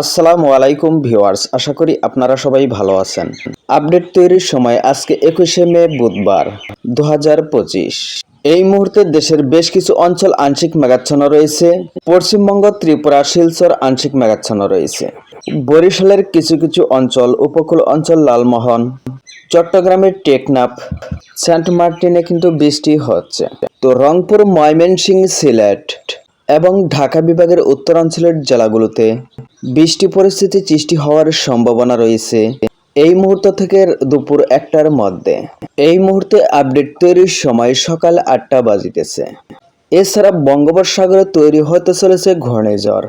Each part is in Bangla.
আসসালামু আলাইকুম ভিউয়ার্স, আশা করি আপনারা সবাই ভালো আছেন। আপডেট তৈরির সময় আজকে একুশে মে বুধবার, দুহাজার পঁচিশ। এই মুহূর্তে দেশের বেশ কিছু অঞ্চল আংশিক মেঘাচ্ছন্ন রয়েছে। পশ্চিমবঙ্গ, ত্রিপুরা, শিলচর আংশিক মেঘাচ্ছন্ন রয়েছে। বরিশালের কিছু কিছু অঞ্চল, উপকূল অঞ্চল লালমোহন, চট্টগ্রামের টেকনাফ, সেন্ট মার্টিনে কিন্তু বৃষ্টি হচ্ছে। তো রংপুর, ময়মনসিংহ, সিলেট এবং ঢাকা বিভাগের উত্তরাঞ্চলের জেলাগুলোতে। বৃষ্টি পরিস্থিতি সৃষ্টি হওয়ার সম্ভাবনা রয়েছে। এই মুহূর্ত থেকে দুপুর একটার মধ্যে। এই মুহূর্তে আপডেট তৈরির সময় সকাল আটটা বাজিতেছে। এছাড়া বঙ্গোপসাগরে তৈরি হতে চলেছে ঘূর্ণিঝড়।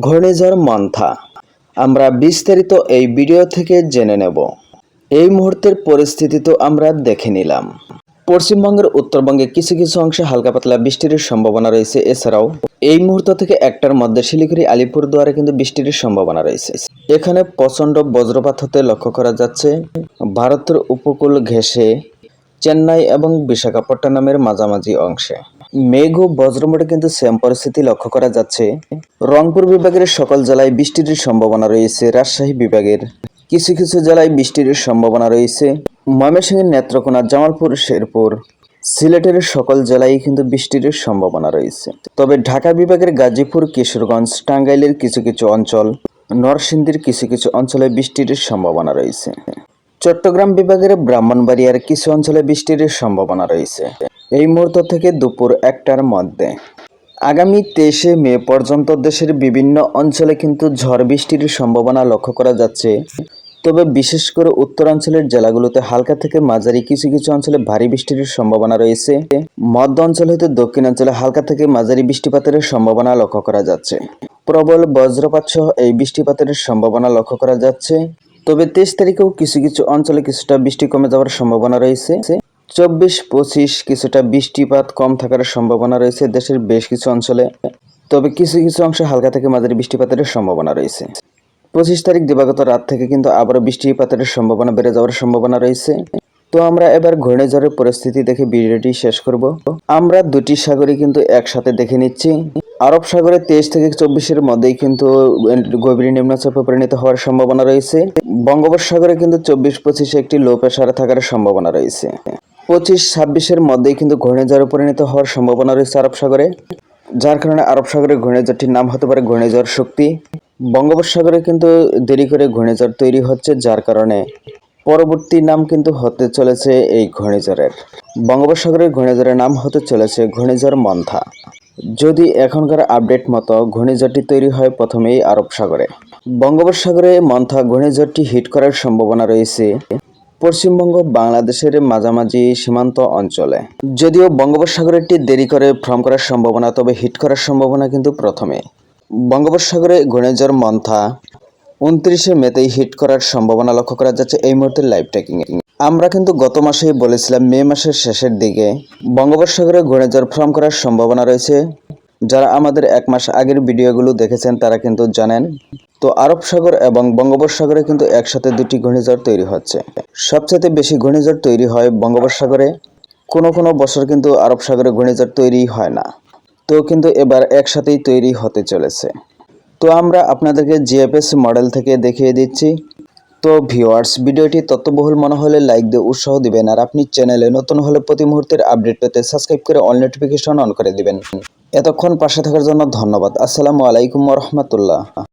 ঘূর্ণিঝড় মন্থা। আমরা বিস্তারিত এই ভিডিও থেকে জেনে নেব। এই মুহূর্তের পরিস্থিতি তো আমরা দেখে নিলাম। পশ্চিমবঙ্গের উত্তরবঙ্গে কিছু কিছু অংশে হালকা পাতলা বৃষ্টির সম্ভাবনা রয়েছে। এছাড়াও এই মুহূর্ত থেকে একটার মধ্যে শিলিগুড়ি, আলিপুরদুয়ারে কিন্তু বৃষ্টির সম্ভাবনা রয়েছে। এখানে প্রচণ্ড বজ্রপাত হতে লক্ষ্য করা যাচ্ছে। ভারতের উপকূল ঘেঁষে চেন্নাই এবং বিশাখাপট্টনমের মাঝামাঝি অংশে। মেঘ ও বজ্রমোটে কিন্তু সেম পরিস্থিতি লক্ষ্য করা যাচ্ছে। রংপুর বিভাগের সকল জেলায় বৃষ্টির সম্ভাবনা রয়েছে। রাজশাহী বিভাগের কিছু কিছু জেলায় বৃষ্টির সম্ভাবনা রয়েছে। ময়মনসিংহের নেত্রকোনা, জামালপুর, শেরপুর সিলেটের সকল জেলায় কিন্তু বৃষ্টির সম্ভাবনা রয়েছে। তবে ঢাকা বিভাগের গাজীপুর, কিশোরগঞ্জ, টাঙ্গাইলের কিছু কিছু অঞ্চল, নরসিংদীর কিছু কিছু অঞ্চলে বৃষ্টির সম্ভাবনা রয়েছে। চট্টগ্রাম বিভাগের ব্রাহ্মণবাড়িয়ার কিছু অঞ্চলে বৃষ্টির সম্ভাবনা রয়েছে। এই মুহূর্ত থেকে দুপুর একটার মধ্যে। আগামী তেইশে মে পর্যন্ত দেশের বিভিন্ন অঞ্চলে কিন্তু ঝড় বৃষ্টির সম্ভাবনা লক্ষ্য করা যাচ্ছে। তবে বিশেষ করে উত্তরাঞ্চলের জেলাগুলোতে হালকা থেকে মাঝারি কিছু কিছু অঞ্চলে ভারী বৃষ্টির সম্ভাবনা রয়েছে। মধ্য অঞ্চল হতে দক্ষিণাঞ্চলে হালকা থেকে মাঝারি বৃষ্টিপাতের সম্ভাবনা লক্ষ্য করা যাচ্ছে। প্রবল বজ্রপাত সহ এই বৃষ্টিপাতের সম্ভাবনা লক্ষ্য করা যাচ্ছে। তবে তেইশ তারিখেও কিছু কিছু অঞ্চলে কিছুটা বৃষ্টি কমে যাওয়ার সম্ভাবনা রয়েছে। চব্বিশ, পঁচিশ কিছুটা বৃষ্টিপাত কম থাকার সম্ভাবনা রয়েছে দেশের বেশ কিছু অঞ্চলে। তবে কিছু কিছু অংশে হালকা থেকে মাঝারি বৃষ্টিপাতের সম্ভাবনা রয়েছে। পঁচিশ তারিখ দিবাগত রাত থেকে কিন্তু আবারও বৃষ্টিপাতের সম্ভাবনা বেড়ে যাওয়ার সম্ভাবনা রয়েছে। তো আমরা এবার ঘূর্ণিঝড়ের পরিস্থিতি দেখে ভিডিওটি শেষ করব। আমরা দুটি সাগরই কিন্তু একসাথে দেখে নিচ্ছি। আরব সাগরে তেইশ থেকে চব্বিশের মধ্যেই কিন্তু গভীর নিম্নচাপে পরিণত হওয়ার সম্ভাবনা রয়েছে। বঙ্গোপসাগরে কিন্তু চব্বিশ পঁচিশে একটি লো প্রেশারে থাকার সম্ভাবনা রয়েছে। পঁচিশ ছাব্বিশের মধ্যেই কিন্তু ঘূর্ণিঝড়ে পরিণত হওয়ার সম্ভাবনা রয়েছে আরব সাগরে। যার কারণে আরব সাগরে ঘূর্ণিঝড়টির নাম হতে পারে ঘূর্ণিঝড় শক্তি। বঙ্গোপসাগরে কিন্তু দেরি করে ঘূর্ণিঝড় তৈরি হচ্ছে, যার কারণে পরবর্তী নাম কিন্তু হতে চলেছে এই ঘূর্ণিঝড়ের। বঙ্গোপসাগরের ঘূর্ণিঝড়ের নাম হতে চলেছে ঘূর্ণিঝড় মন্থা। যদি এখনকার আপডেট মতো ঘূর্ণিঝড়টি তৈরি হয় প্রথমেই আরব সাগরে। বঙ্গোপসাগরে মন্থা ঘূর্ণিঝড়টি হিট করার সম্ভাবনা রয়েছে পশ্চিমবঙ্গ, বাংলাদেশের মাঝামাঝি সীমান্ত অঞ্চলে। যদিও বঙ্গোপসাগরেরটি দেরি করে ফর্ম করার সম্ভাবনা, তবে হিট করার সম্ভাবনা কিন্তু প্রথমে। বঙ্গোপসাগরে ঘূর্ণিঝড় মন্থা উনত্রিশে মেতেই হিট করার সম্ভাবনা লক্ষ্য করা যাচ্ছে এই মুহূর্তে লাইভ ট্র্যাকিং আমরা কিন্তু গত মাসেই বলেছিলাম মে মাসের শেষের দিকে বঙ্গোপসাগরে ঘূর্ণিঝড় ফর্ম করার সম্ভাবনা রয়েছে। যারা আমাদের এক মাস আগের ভিডিওগুলো দেখেছেন, তারা কিন্তু জানেন। তো আরব সাগর এবং বঙ্গোপসাগরে কিন্তু একসাথে দুটি ঘূর্ণিঝড় তৈরি হচ্ছে। সবচেয়ে বেশি ঘূর্ণিঝড় তৈরি হয় বঙ্গোপসাগরে। কোনো কোনো বছর কিন্তু আরব সাগরে ঘূর্ণিঝড় তৈরি হয় না। তো কিন্তু এবার একসাথেই তৈরি হতে চলেছে। তো আমরা আপনাদেরকে জিএফএস মডেল থেকে দেখিয়ে দিচ্ছি। তো ভিওয়ার্স ভিডিওটি তথ্যবহুল মনে হলে লাইক দিয়ে উৎসাহ দিবেন আর আপনি চ্যানেলে নতুন হলে প্রতি মুহূর্তের আপডেট পেতে সাবস্ক্রাইব করে অল নোটিফিকেশন অন করে দিবেন। এতক্ষণ পাশে থাকার জন্য ধন্যবাদ। আসসালামু আলাইকুম রহমতুল্লাহ।